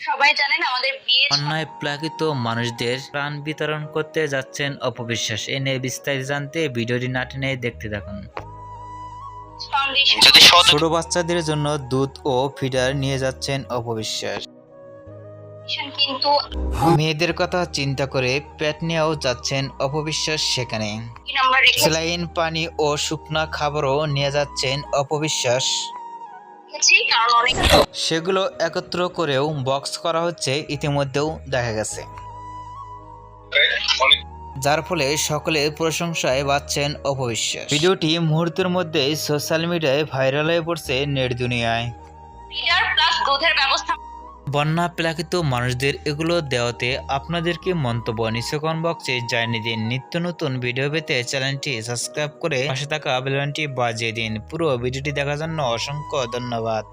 সবাই জানেন আমাদের বিয়ে অন্যায় প্লাকিত মানুষদের প্রাণ বিতরণ করতে যাচ্ছেন অপবিশ্বাস। এ নিয়ে বিস্তারিত জানতে ভিডিওটি না টেনে দেখতে থাকুন। ছোট বাচ্চাদের জন্য দুধ ও ফিডার নিয়ে যাচ্ছেন অপবিশ্বাস। কিন্তু মেয়েদের কথা চিন্তা করে পেট নিয়েও যাচ্ছেন অপবিশ্বাস সেখানে। স্যালাইন পানি ও শুকনা খাবারও নিয়ে যাচ্ছেন অপবিশ্বাস। সেগুলো একত্র করেও বক্স করা হচ্ছে ইতিমধ্যেও দেখা গেছে। যার ফলে সকলে প্রশংসায় বাঁচছেন অপবিশ্বাস। ভিডিওটি মুহূর্তের মধ্যেই সোশ্যাল মিডিয়ায় ভাইরাল হয়ে পড়ছে নেট দুনিয়ায়। প্লাস ব্যবস্থা বন্যা প্লাকিত মানুষদের এগুলো দেওয়াতে আপনাদেরকে মন্তব্য নিচে কমেন্ট বক্সে জানিয়ে দিন। নিত্য নতুন ভিডিও পেতে চ্যানেলটি সাবস্ক্রাইব করে পাশে থাকা বেলনটি বাজিয়ে দিন। পুরো ভিডিওটি দেখার জন্য অসংখ্য ধন্যবাদ।